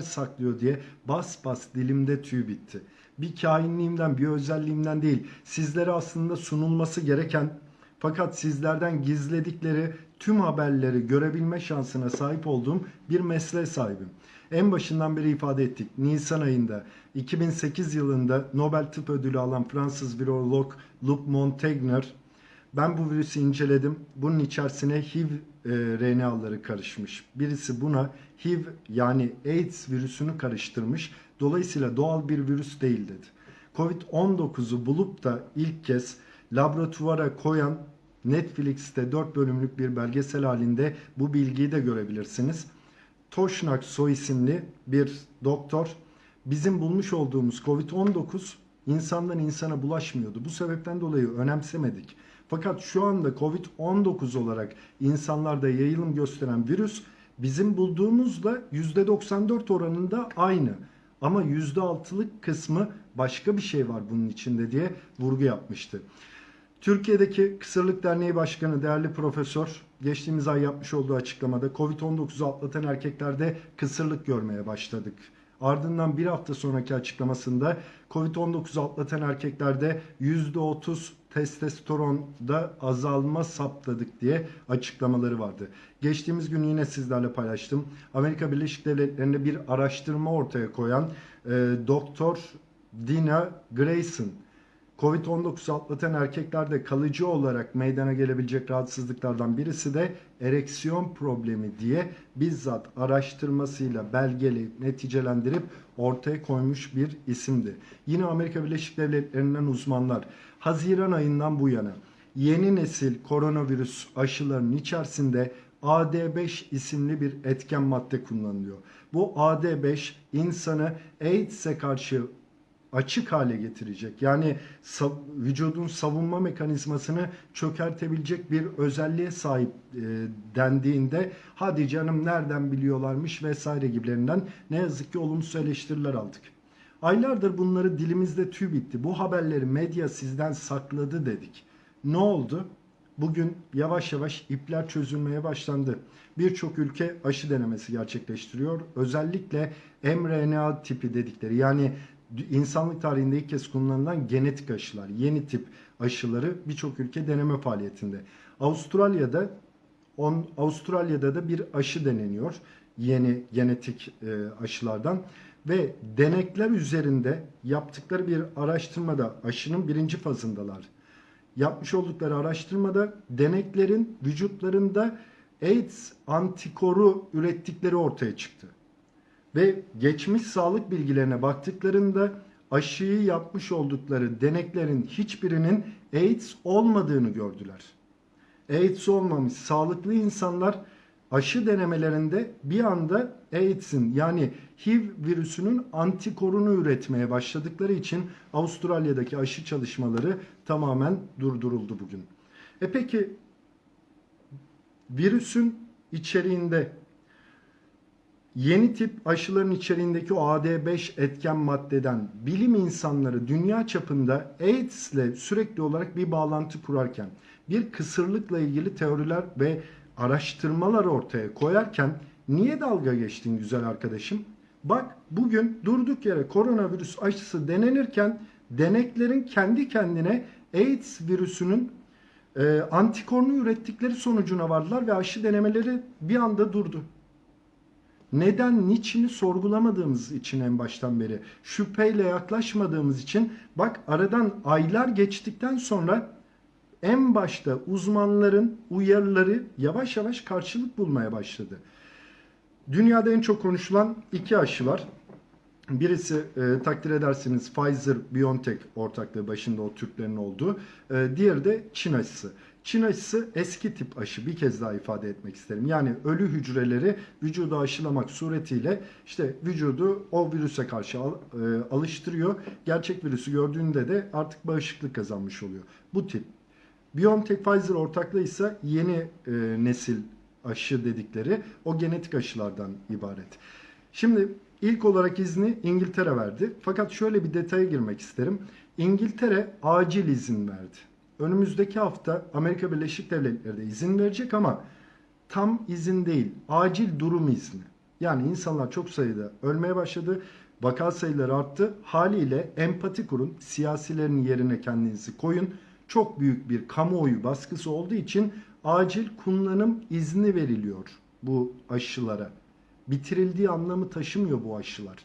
saklıyor diye bas bas dilimde tüy bitti. Bir kainliğimden, bir özelliğimden değil. Sizlere aslında sunulması gereken fakat sizlerden gizledikleri tüm haberleri görebilme şansına sahip olduğum bir mesleğe sahibim. En başından beri ifade ettik. Nisan ayında 2008 yılında Nobel Tıp Ödülü alan Fransız virolog Luc Montagnier ben bu virüsü inceledim. Bunun içerisine HIV e, RNA'ları karışmış. Birisi buna HIV yani AIDS virüsünü karıştırmış. Dolayısıyla doğal bir virüs değil dedi. Covid-19'u bulup da ilk kez laboratuvara koyan Netflix'te 4 bölümlük bir belgesel halinde bu bilgiyi de görebilirsiniz. Toshnak Soy isimli bir doktor bizim bulmuş olduğumuz Covid-19 insandan insana bulaşmıyordu. Bu sebepten dolayı önemsemedik. Fakat şu anda Covid-19 olarak insanlarda yayılım gösteren virüs bizim bulduğumuzla %94 oranında aynı. Ama %6'lık kısmı başka bir şey var bunun içinde diye vurgu yapmıştı. Türkiye'deki Kısırlık Derneği Başkanı değerli profesör geçtiğimiz ay yapmış olduğu açıklamada Covid-19'u atlatan erkeklerde kısırlık görmeye başladık. Ardından bir hafta sonraki açıklamasında Covid-19 atlatan erkeklerde %30 testosteronda azalma saptadık diye açıklamaları vardı. Geçtiğimiz gün yine sizlerle paylaştım. Amerika Birleşik Devletleri'nde bir araştırma ortaya koyan e, Doktor Dina Grayson Covid-19 atlatan erkeklerde kalıcı olarak meydana gelebilecek rahatsızlıklardan birisi de ereksiyon problemi diye bizzat araştırmasıyla belgeleyip neticelendirip ortaya koymuş bir isimdi. Yine Amerika Birleşik Devletleri'nden uzmanlar Haziran ayından bu yana yeni nesil koronavirüs aşılarının içerisinde AD5 isimli bir etken madde kullanılıyor. Bu AD5 insanı AIDS'e karşı açık hale getirecek. Yani sav- vücudun savunma mekanizmasını çökertebilecek bir özelliğe sahip e, dendiğinde hadi canım nereden biliyorlarmış vesaire gibilerinden ne yazık ki olumsuz eleştiriler aldık. Aylardır bunları dilimizde tüy bitti. Bu haberleri medya sizden sakladı dedik. Ne oldu? Bugün yavaş yavaş ipler çözülmeye başlandı. Birçok ülke aşı denemesi gerçekleştiriyor. Özellikle mRNA tipi dedikleri yani insanlık tarihinde ilk kez kullanılan genetik aşılar, yeni tip aşıları birçok ülke deneme faaliyetinde. Avustralya'da on, Avustralya'da da bir aşı deneniyor yeni genetik e, aşılardan ve denekler üzerinde yaptıkları bir araştırmada aşının birinci fazındalar. Yapmış oldukları araştırmada deneklerin vücutlarında AIDS antikoru ürettikleri ortaya çıktı. Ve geçmiş sağlık bilgilerine baktıklarında aşıyı yapmış oldukları deneklerin hiçbirinin AIDS olmadığını gördüler. AIDS olmamış sağlıklı insanlar aşı denemelerinde bir anda AIDS'in yani HIV virüsünün antikorunu üretmeye başladıkları için Avustralya'daki aşı çalışmaları tamamen durduruldu bugün. E peki virüsün içeriğinde Yeni tip aşıların içeriğindeki o AD5 etken maddeden bilim insanları dünya çapında AIDS ile sürekli olarak bir bağlantı kurarken, bir kısırlıkla ilgili teoriler ve araştırmalar ortaya koyarken niye dalga geçtin güzel arkadaşım? Bak bugün durduk yere koronavirüs aşısı denenirken deneklerin kendi kendine AIDS virüsünün e, antikorunu ürettikleri sonucuna vardılar ve aşı denemeleri bir anda durdu neden, niçini sorgulamadığımız için en baştan beri, şüpheyle yaklaşmadığımız için bak aradan aylar geçtikten sonra en başta uzmanların uyarıları yavaş yavaş karşılık bulmaya başladı. Dünyada en çok konuşulan iki aşı var. Birisi e, takdir edersiniz Pfizer-BioNTech ortaklığı başında o Türklerin olduğu. E, diğeri de Çin aşısı. Çin aşısı eski tip aşı bir kez daha ifade etmek isterim. Yani ölü hücreleri vücuda aşılamak suretiyle işte vücudu o virüse karşı al, e, alıştırıyor. Gerçek virüsü gördüğünde de artık bağışıklık kazanmış oluyor. Bu tip. BioNTech Pfizer ortaklığı ise yeni e, nesil aşı dedikleri o genetik aşılardan ibaret. Şimdi ilk olarak izni İngiltere verdi. Fakat şöyle bir detaya girmek isterim. İngiltere acil izin verdi. Önümüzdeki hafta Amerika Birleşik Devletleri de izin verecek ama tam izin değil, acil durum izni. Yani insanlar çok sayıda ölmeye başladı. Vaka sayıları arttı. Haliyle empati kurun. Siyasilerin yerine kendinizi koyun. Çok büyük bir kamuoyu baskısı olduğu için acil kullanım izni veriliyor bu aşılara. Bitirildiği anlamı taşımıyor bu aşılar.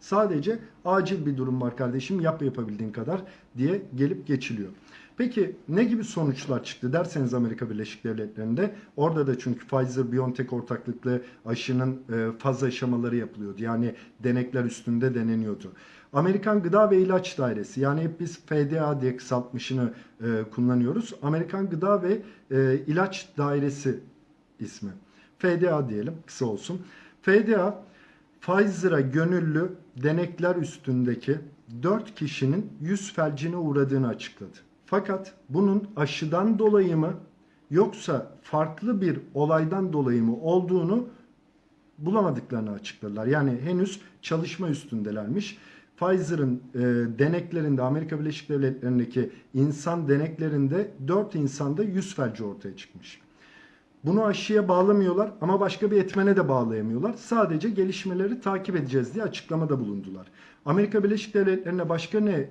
Sadece acil bir durum var kardeşim yap yapabildiğin kadar diye gelip geçiliyor. Peki ne gibi sonuçlar çıktı derseniz Amerika Birleşik Devletleri'nde orada da çünkü Pfizer-BioNTech ortaklıklı aşının e, faz aşamaları yapılıyordu. Yani denekler üstünde deneniyordu. Amerikan Gıda ve İlaç Dairesi yani hep biz FDA diye kısaltmışını e, kullanıyoruz. Amerikan Gıda ve e, İlaç Dairesi ismi. FDA diyelim kısa olsun. FDA Pfizer'a gönüllü denekler üstündeki 4 kişinin yüz felcine uğradığını açıkladı. Fakat bunun aşıdan dolayı mı yoksa farklı bir olaydan dolayı mı olduğunu bulamadıklarını açıkladılar. Yani henüz çalışma üstündelermiş. Pfizer'ın e, deneklerinde Amerika Birleşik Devletleri'ndeki insan deneklerinde 4 insanda yüz felci ortaya çıkmış. Bunu aşıya bağlamıyorlar ama başka bir etmene de bağlayamıyorlar. Sadece gelişmeleri takip edeceğiz diye açıklamada bulundular. Amerika Birleşik Devletleri'ne başka ne e,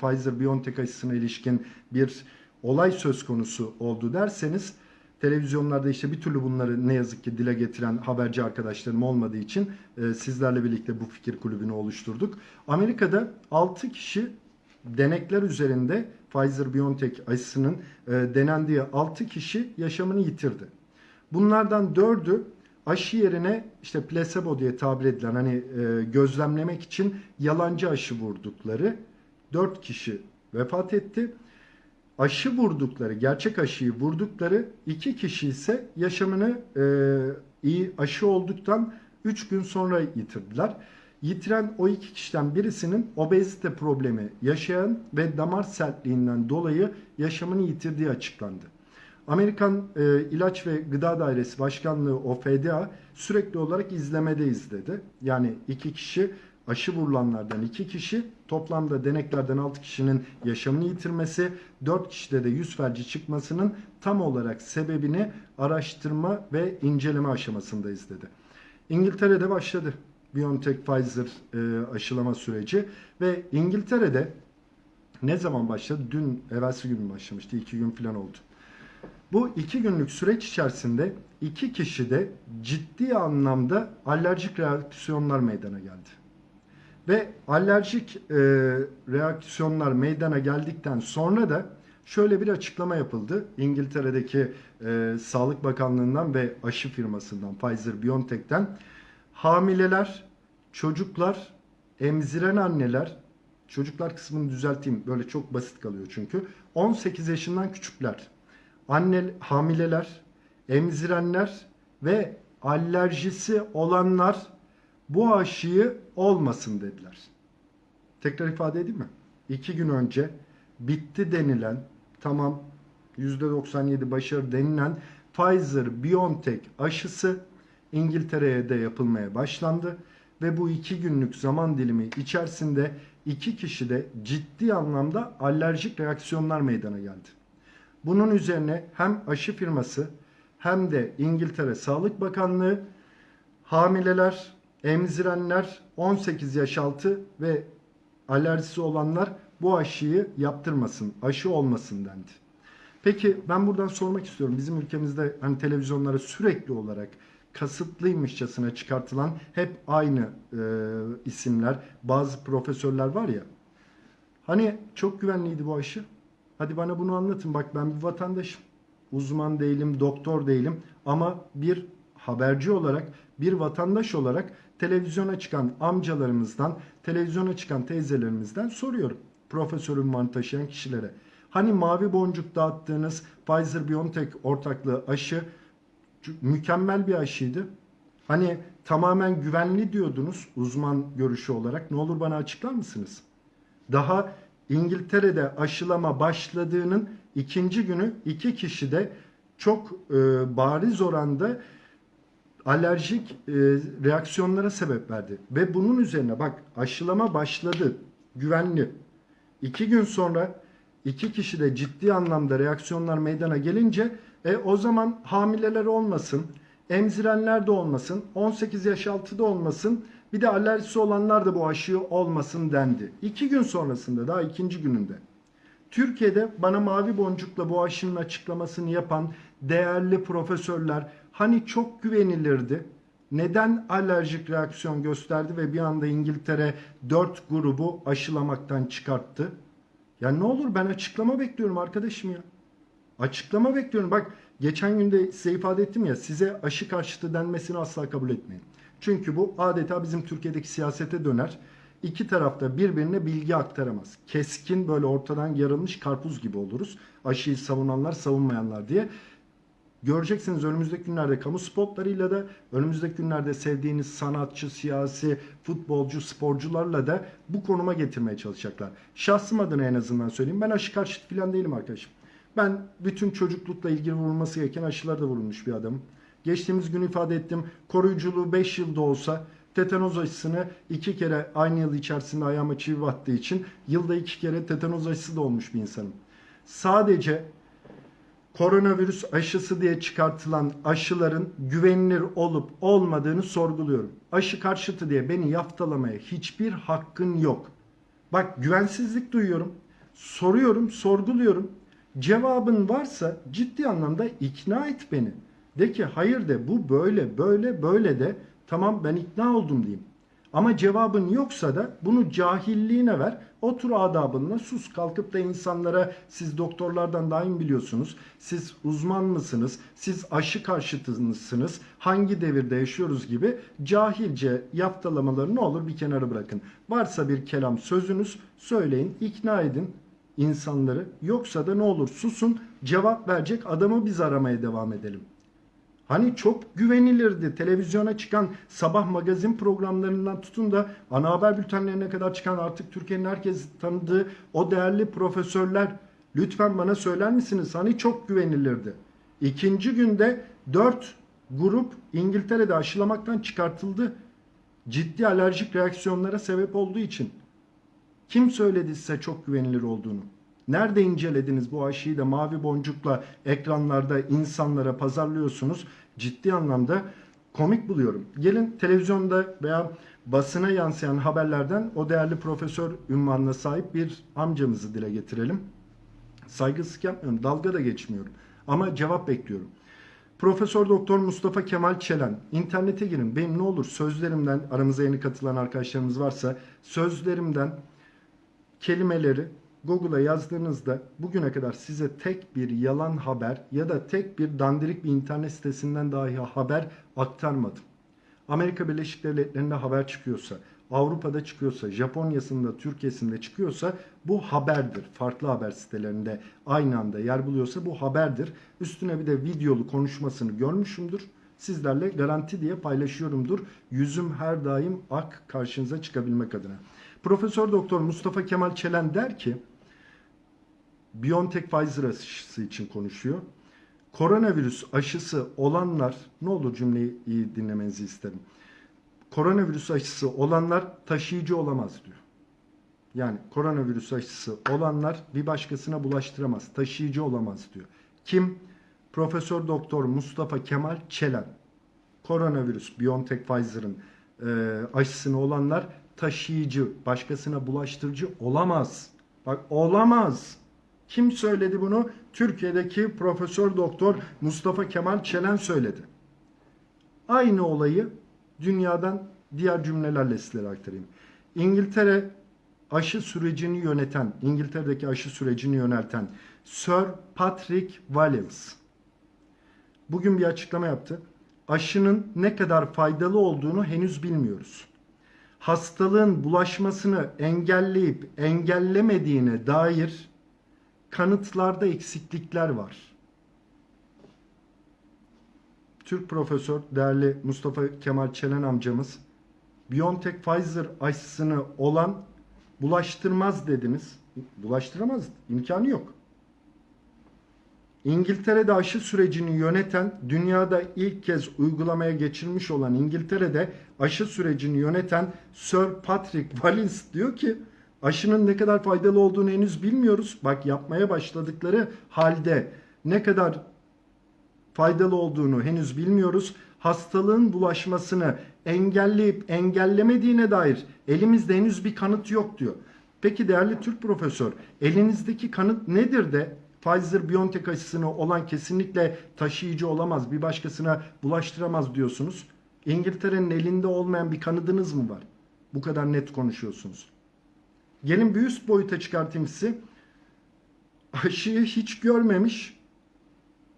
Pfizer-BioNTech aşısına ilişkin bir olay söz konusu oldu derseniz televizyonlarda işte bir türlü bunları ne yazık ki dile getiren haberci arkadaşlarım olmadığı için e, sizlerle birlikte bu fikir kulübünü oluşturduk. Amerika'da 6 kişi denekler üzerinde Pfizer-BioNTech aşısının e, denendiği 6 kişi yaşamını yitirdi. Bunlardan 4'ü aşı yerine işte placebo diye tabir edilen hani e, gözlemlemek için yalancı aşı vurdukları 4 kişi vefat etti. Aşı vurdukları, gerçek aşıyı vurdukları 2 kişi ise yaşamını e, iyi aşı olduktan 3 gün sonra yitirdiler. Yitiren o iki kişiden birisinin obezite problemi yaşayan ve damar sertliğinden dolayı yaşamını yitirdiği açıklandı. Amerikan e, İlaç ve Gıda Dairesi Başkanlığı o FDA sürekli olarak izlemede izledi. Yani iki kişi aşı vurulanlardan iki kişi toplamda deneklerden 6 kişinin yaşamını yitirmesi 4 kişide de yüz felci çıkmasının tam olarak sebebini araştırma ve inceleme aşamasında izledi. İngiltere'de başladı BioNTech Pfizer e, aşılama süreci ve İngiltere'de ne zaman başladı? Dün, evvelsi gün başlamıştı. iki gün falan oldu. Bu iki günlük süreç içerisinde iki kişide ciddi anlamda alerjik reaksiyonlar meydana geldi. Ve alerjik e, reaksiyonlar meydana geldikten sonra da şöyle bir açıklama yapıldı. İngiltere'deki e, Sağlık Bakanlığı'ndan ve aşı firmasından Pfizer-BioNTech'ten hamileler, çocuklar, emziren anneler, çocuklar kısmını düzelteyim böyle çok basit kalıyor çünkü. 18 yaşından küçükler, anne hamileler, emzirenler ve alerjisi olanlar bu aşıyı olmasın dediler. Tekrar ifade edeyim mi? İki gün önce bitti denilen tamam %97 başarı denilen Pfizer-BioNTech aşısı İngiltere'ye de yapılmaya başlandı ve bu iki günlük zaman dilimi içerisinde iki kişide ciddi anlamda alerjik reaksiyonlar meydana geldi. Bunun üzerine hem aşı firması hem de İngiltere Sağlık Bakanlığı hamileler, emzirenler 18 yaş altı ve alerjisi olanlar bu aşıyı yaptırmasın, aşı olmasın dendi. Peki ben buradan sormak istiyorum. Bizim ülkemizde hani televizyonlara sürekli olarak kasıtlıymışçasına çıkartılan hep aynı e, isimler, bazı profesörler var ya. Hani çok güvenliydi bu aşı. Hadi bana bunu anlatın. Bak ben bir vatandaşım. Uzman değilim, doktor değilim ama bir haberci olarak, bir vatandaş olarak televizyona çıkan amcalarımızdan, televizyona çıkan teyzelerimizden soruyorum. Profesör ünvanı taşıyan kişilere. Hani mavi boncuk dağıttığınız Pfizer-BioNTech ortaklığı aşı mükemmel bir aşıydı. Hani tamamen güvenli diyordunuz uzman görüşü olarak. Ne olur bana açıklar mısınız? Daha İngiltere'de aşılama başladığının ikinci günü iki kişi de çok e, bariz oranda alerjik e, reaksiyonlara sebep verdi. Ve bunun üzerine bak aşılama başladı. Güvenli. İki gün sonra iki kişi de ciddi anlamda reaksiyonlar meydana gelince e, o zaman hamileler olmasın, Emzirenler de olmasın, 18 yaş altı da olmasın, bir de alerjisi olanlar da bu aşıyı olmasın dendi. İki gün sonrasında daha ikinci gününde. Türkiye'de bana mavi boncukla bu aşının açıklamasını yapan değerli profesörler hani çok güvenilirdi. Neden alerjik reaksiyon gösterdi ve bir anda İngiltere 4 grubu aşılamaktan çıkarttı? Ya ne olur ben açıklama bekliyorum arkadaşım ya. Açıklama bekliyorum. Bak geçen günde size ifade ettim ya size aşı karşıtı denmesini asla kabul etmeyin. Çünkü bu adeta bizim Türkiye'deki siyasete döner. İki tarafta birbirine bilgi aktaramaz. Keskin böyle ortadan yarılmış karpuz gibi oluruz. Aşıyı savunanlar savunmayanlar diye. Göreceksiniz önümüzdeki günlerde kamu spotlarıyla da önümüzdeki günlerde sevdiğiniz sanatçı, siyasi, futbolcu, sporcularla da bu konuma getirmeye çalışacaklar. Şahsım adına en azından söyleyeyim. Ben aşı karşıtı falan değilim arkadaşım. Ben bütün çocuklukla ilgili vurulması gereken aşılar da vurulmuş bir adamım. Geçtiğimiz gün ifade ettim. Koruyuculuğu 5 yılda olsa tetanoz aşısını iki kere aynı yıl içerisinde ayağıma çivi battığı için yılda iki kere tetanoz aşısı da olmuş bir insanım. Sadece koronavirüs aşısı diye çıkartılan aşıların güvenilir olup olmadığını sorguluyorum. Aşı karşıtı diye beni yaftalamaya hiçbir hakkın yok. Bak güvensizlik duyuyorum. Soruyorum, sorguluyorum. Cevabın varsa ciddi anlamda ikna et beni. De ki hayır de bu böyle böyle böyle de tamam ben ikna oldum diyeyim. Ama cevabın yoksa da bunu cahilliğine ver. Otur adabınla sus. Kalkıp da insanlara siz doktorlardan daim biliyorsunuz. Siz uzman mısınız? Siz aşı karşıtısınız? Hangi devirde yaşıyoruz gibi cahilce yaftalamaları ne olur bir kenara bırakın. Varsa bir kelam sözünüz söyleyin, ikna edin insanları. Yoksa da ne olur susun cevap verecek adamı biz aramaya devam edelim. Hani çok güvenilirdi. Televizyona çıkan sabah magazin programlarından tutun da ana haber bültenlerine kadar çıkan artık Türkiye'nin herkes tanıdığı o değerli profesörler lütfen bana söyler misiniz? Hani çok güvenilirdi. İkinci günde 4 grup İngiltere'de aşılamaktan çıkartıldı. Ciddi alerjik reaksiyonlara sebep olduğu için. Kim söyledi size çok güvenilir olduğunu? Nerede incelediniz bu aşıyı da mavi boncukla ekranlarda insanlara pazarlıyorsunuz? Ciddi anlamda komik buluyorum. Gelin televizyonda veya basına yansıyan haberlerden o değerli profesör ünvanına sahip bir amcamızı dile getirelim. Saygısızlık yapmıyorum, dalga da geçmiyorum. Ama cevap bekliyorum. Profesör Doktor Mustafa Kemal Çelen. İnternete girin. Benim ne olur sözlerimden aramıza yeni katılan arkadaşlarımız varsa sözlerimden kelimeleri Google'a yazdığınızda bugüne kadar size tek bir yalan haber ya da tek bir dandirik bir internet sitesinden dahi haber aktarmadım. Amerika Birleşik Devletleri'nde haber çıkıyorsa, Avrupa'da çıkıyorsa, Japonya'sında, Türkiye'sinde çıkıyorsa bu haberdir. Farklı haber sitelerinde aynı anda yer buluyorsa bu haberdir. Üstüne bir de videolu konuşmasını görmüşümdür. Sizlerle garanti diye paylaşıyorumdur. Yüzüm her daim ak karşınıza çıkabilmek adına. Profesör Doktor Mustafa Kemal Çelen der ki BioNTech Pfizer aşısı için konuşuyor. Koronavirüs aşısı olanlar ne olur cümleyi iyi dinlemenizi isterim. Koronavirüs aşısı olanlar taşıyıcı olamaz diyor. Yani koronavirüs aşısı olanlar bir başkasına bulaştıramaz, taşıyıcı olamaz diyor. Kim? Profesör Doktor Mustafa Kemal Çelen. Koronavirüs BioNTech Pfizer'ın e, aşısını olanlar taşıyıcı, başkasına bulaştırıcı olamaz. Bak olamaz. Kim söyledi bunu? Türkiye'deki Profesör Doktor Mustafa Kemal Çelen söyledi. Aynı olayı dünyadan diğer cümlelerle sizlere aktarayım. İngiltere aşı sürecini yöneten, İngiltere'deki aşı sürecini yönelten Sir Patrick Vallance bugün bir açıklama yaptı. Aşının ne kadar faydalı olduğunu henüz bilmiyoruz. Hastalığın bulaşmasını engelleyip engellemediğine dair kanıtlarda eksiklikler var. Türk profesör değerli Mustafa Kemal Çelen amcamız BioNTech Pfizer aşısını olan bulaştırmaz dediniz. Bulaştıramaz. imkanı yok. İngiltere'de aşı sürecini yöneten, dünyada ilk kez uygulamaya geçirmiş olan İngiltere'de aşı sürecini yöneten Sir Patrick Vallance diyor ki aşının ne kadar faydalı olduğunu henüz bilmiyoruz. Bak yapmaya başladıkları halde ne kadar faydalı olduğunu henüz bilmiyoruz. hastalığın bulaşmasını engelleyip engellemediğine dair elimizde henüz bir kanıt yok diyor. Peki değerli Türk profesör, elinizdeki kanıt nedir de Pfizer-BioNTech aşısını olan kesinlikle taşıyıcı olamaz, bir başkasına bulaştıramaz diyorsunuz. İngiltere'nin elinde olmayan bir kanıdınız mı var? Bu kadar net konuşuyorsunuz. Gelin bir üst boyuta çıkartayım sizi. Aşıyı hiç görmemiş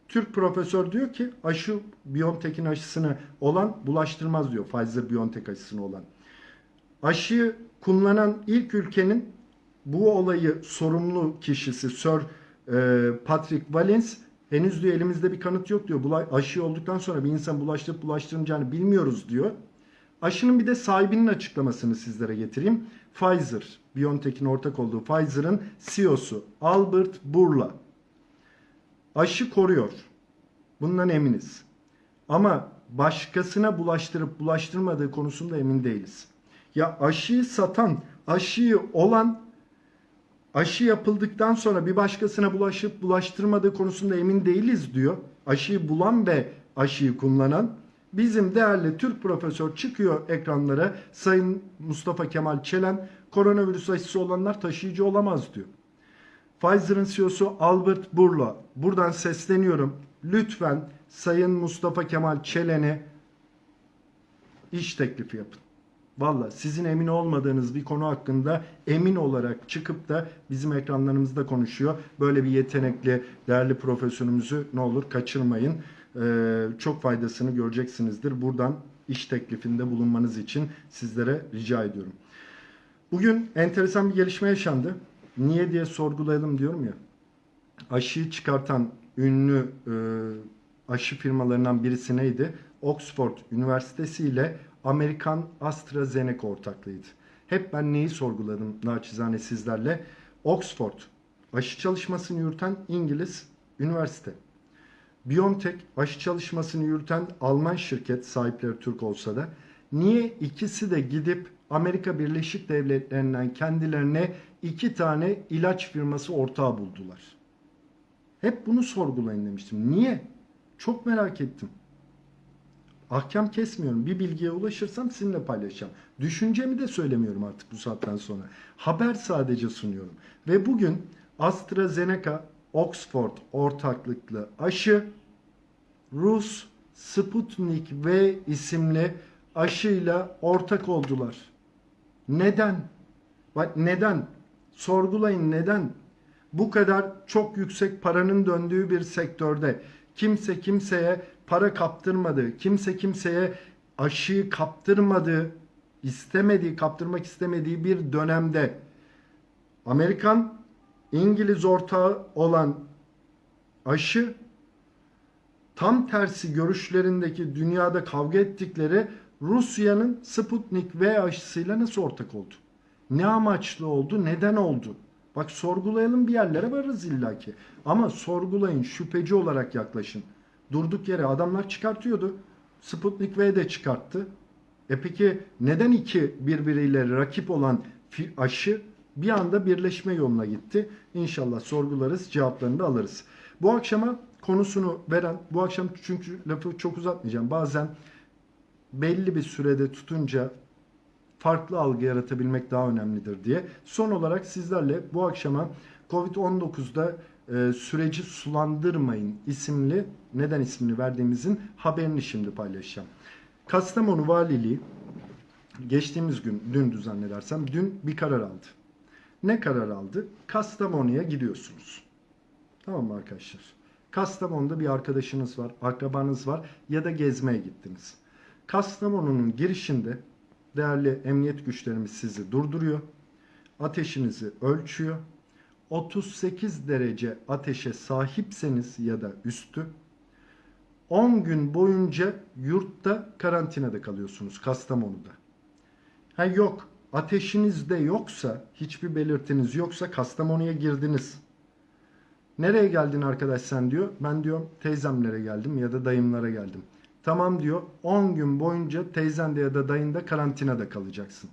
Türk profesör diyor ki aşı BioNTech'in aşısını olan bulaştırmaz diyor. Pfizer-BioNTech aşısını olan. Aşıyı kullanan ilk ülkenin bu olayı sorumlu kişisi Sir e, Patrick Valens henüz diyor elimizde bir kanıt yok diyor. Bula, aşı olduktan sonra bir insan bulaştırıp bulaştırmayacağını bilmiyoruz diyor. Aşının bir de sahibinin açıklamasını sizlere getireyim. Pfizer, BioNTech'in ortak olduğu Pfizer'ın CEO'su Albert Bourla. Aşı koruyor. Bundan eminiz. Ama başkasına bulaştırıp bulaştırmadığı konusunda emin değiliz. Ya aşıyı satan, aşıyı olan aşı yapıldıktan sonra bir başkasına bulaşıp bulaştırmadığı konusunda emin değiliz diyor. Aşıyı bulan ve aşıyı kullanan bizim değerli Türk profesör çıkıyor ekranlara Sayın Mustafa Kemal Çelen koronavirüs aşısı olanlar taşıyıcı olamaz diyor. Pfizer'ın CEO'su Albert Bourla. Buradan sesleniyorum. Lütfen Sayın Mustafa Kemal Çelen'e iş teklifi yapın. Valla sizin emin olmadığınız bir konu hakkında emin olarak çıkıp da bizim ekranlarımızda konuşuyor. Böyle bir yetenekli, değerli profesörümüzü ne olur kaçırmayın. Ee, çok faydasını göreceksinizdir. Buradan iş teklifinde bulunmanız için sizlere rica ediyorum. Bugün enteresan bir gelişme yaşandı. Niye diye sorgulayalım diyorum ya. Aşıyı çıkartan ünlü e, aşı firmalarından birisi neydi? Oxford Üniversitesi ile Amerikan AstraZeneca ortaklığıydı. Hep ben neyi sorguladım naçizane sizlerle? Oxford aşı çalışmasını yürüten İngiliz üniversite. BioNTech aşı çalışmasını yürüten Alman şirket sahipleri Türk olsa da niye ikisi de gidip Amerika Birleşik Devletleri'nden kendilerine iki tane ilaç firması ortağı buldular? Hep bunu sorgulayın demiştim. Niye? Çok merak ettim. Ahkam kesmiyorum. Bir bilgiye ulaşırsam sizinle paylaşacağım. Düşüncemi de söylemiyorum artık bu saatten sonra. Haber sadece sunuyorum. Ve bugün AstraZeneca Oxford ortaklıklı aşı Rus Sputnik V isimli aşıyla ortak oldular. Neden? Bak neden? Sorgulayın neden? Bu kadar çok yüksek paranın döndüğü bir sektörde kimse kimseye para kaptırmadı, kimse kimseye aşıyı kaptırmadı, istemediği, kaptırmak istemediği bir dönemde Amerikan İngiliz ortağı olan aşı tam tersi görüşlerindeki dünyada kavga ettikleri Rusya'nın Sputnik V aşısıyla nasıl ortak oldu? Ne amaçlı oldu? Neden oldu? Bak sorgulayalım bir yerlere varırız illaki. Ama sorgulayın, şüpheci olarak yaklaşın. Durduk yere adamlar çıkartıyordu. Sputnik V de çıkarttı. E peki neden iki birbiriyle rakip olan aşı bir anda birleşme yoluna gitti? İnşallah sorgularız, cevaplarını da alırız. Bu akşama konusunu veren, bu akşam çünkü lafı çok uzatmayacağım. Bazen belli bir sürede tutunca farklı algı yaratabilmek daha önemlidir diye. Son olarak sizlerle bu akşama Covid-19'da e, süreci sulandırmayın isimli neden ismini verdiğimizin haberini şimdi paylaşacağım. Kastamonu Valiliği geçtiğimiz gün dün düzenledersem dün bir karar aldı. Ne karar aldı? Kastamonu'ya gidiyorsunuz. Tamam mı arkadaşlar? Kastamonu'da bir arkadaşınız var, akrabanız var ya da gezmeye gittiniz. Kastamonu'nun girişinde değerli emniyet güçlerimiz sizi durduruyor. Ateşinizi ölçüyor. 38 derece ateşe sahipseniz ya da üstü 10 gün boyunca yurtta karantinada kalıyorsunuz Kastamonu'da. Ha yok ateşiniz de yoksa hiçbir belirtiniz yoksa Kastamonu'ya girdiniz. Nereye geldin arkadaş sen diyor. Ben diyorum teyzemlere geldim ya da dayımlara geldim. Tamam diyor 10 gün boyunca teyzende ya da dayında karantinada kalacaksın.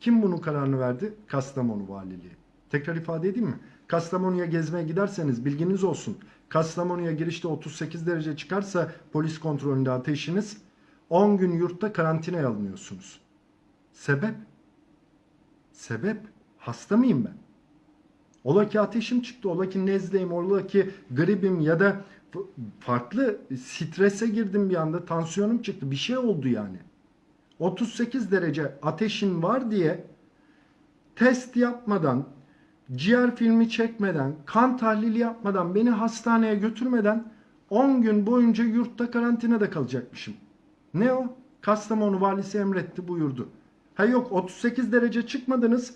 Kim bunun kararını verdi? Kastamonu Valiliği. Tekrar ifade edeyim mi? Kastamonu'ya gezmeye giderseniz bilginiz olsun. Kastamonu'ya girişte 38 derece çıkarsa polis kontrolünde ateşiniz 10 gün yurtta karantinaya alınıyorsunuz. Sebep? Sebep? Hasta mıyım ben? Ola ki ateşim çıktı, ola ki nezleyim, ola ki gribim ya da farklı strese girdim bir anda, tansiyonum çıktı. Bir şey oldu yani. 38 derece ateşin var diye test yapmadan, ciğer filmi çekmeden, kan tahlili yapmadan, beni hastaneye götürmeden 10 gün boyunca yurtta karantinada kalacakmışım. Ne o? Kastamonu valisi emretti buyurdu. Ha yok 38 derece çıkmadınız.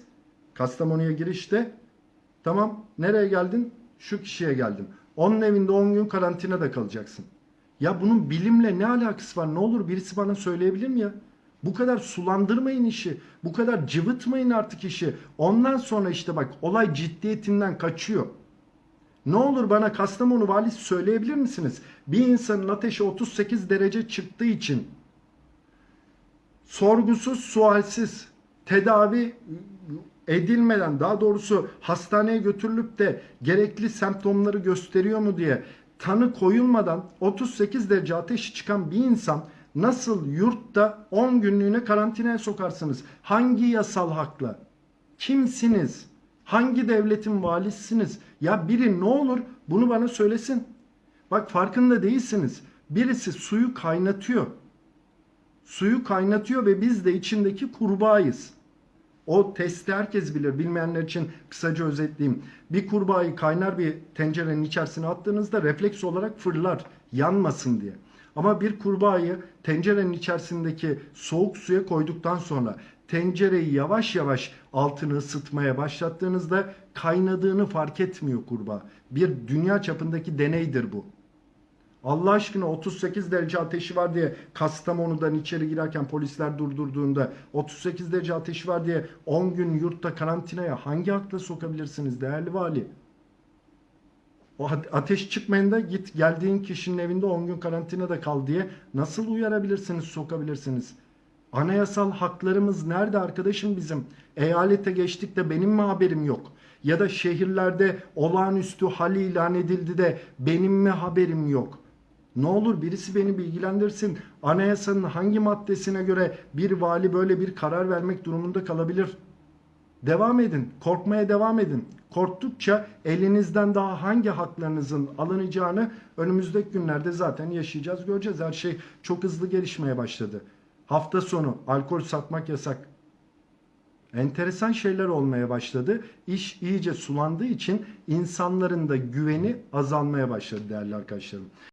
Kastamonu'ya girişte. Tamam nereye geldin? Şu kişiye geldin. Onun evinde 10 gün karantinada kalacaksın. Ya bunun bilimle ne alakası var? Ne olur birisi bana söyleyebilir mi ya? Bu kadar sulandırmayın işi. Bu kadar cıvıtmayın artık işi. Ondan sonra işte bak olay ciddiyetinden kaçıyor. Ne olur bana Kastamonu valisi söyleyebilir misiniz? Bir insanın ateşi 38 derece çıktığı için sorgusuz sualsiz tedavi edilmeden daha doğrusu hastaneye götürülüp de gerekli semptomları gösteriyor mu diye tanı koyulmadan 38 derece ateşi çıkan bir insan nasıl yurtta 10 günlüğüne karantinaya sokarsınız? Hangi yasal hakla? Kimsiniz? Hangi devletin valisiniz? Ya biri ne olur bunu bana söylesin. Bak farkında değilsiniz. Birisi suyu kaynatıyor. Suyu kaynatıyor ve biz de içindeki kurbağayız. O testi herkes bilir. Bilmeyenler için kısaca özetleyeyim. Bir kurbağayı kaynar bir tencerenin içerisine attığınızda refleks olarak fırlar. Yanmasın diye. Ama bir kurbağayı tencerenin içerisindeki soğuk suya koyduktan sonra tencereyi yavaş yavaş altını ısıtmaya başlattığınızda kaynadığını fark etmiyor kurbağa. Bir dünya çapındaki deneydir bu. Allah aşkına 38 derece ateşi var diye Kastamonu'dan içeri girerken polisler durdurduğunda 38 derece ateşi var diye 10 gün yurtta karantinaya hangi hakla sokabilirsiniz değerli vali? O ate- ateş çıkmayında git geldiğin kişinin evinde 10 gün karantinada kal diye nasıl uyarabilirsiniz, sokabilirsiniz? Anayasal haklarımız nerede arkadaşım bizim? Eyalete geçtik de benim mi haberim yok? Ya da şehirlerde olağanüstü hal ilan edildi de benim mi haberim yok? Ne olur birisi beni bilgilendirsin. Anayasanın hangi maddesine göre bir vali böyle bir karar vermek durumunda kalabilir? Devam edin. Korkmaya devam edin. Korktukça elinizden daha hangi haklarınızın alınacağını önümüzdeki günlerde zaten yaşayacağız, göreceğiz. Her şey çok hızlı gelişmeye başladı. Hafta sonu alkol satmak yasak. Enteresan şeyler olmaya başladı. İş iyice sulandığı için insanların da güveni azalmaya başladı değerli arkadaşlarım.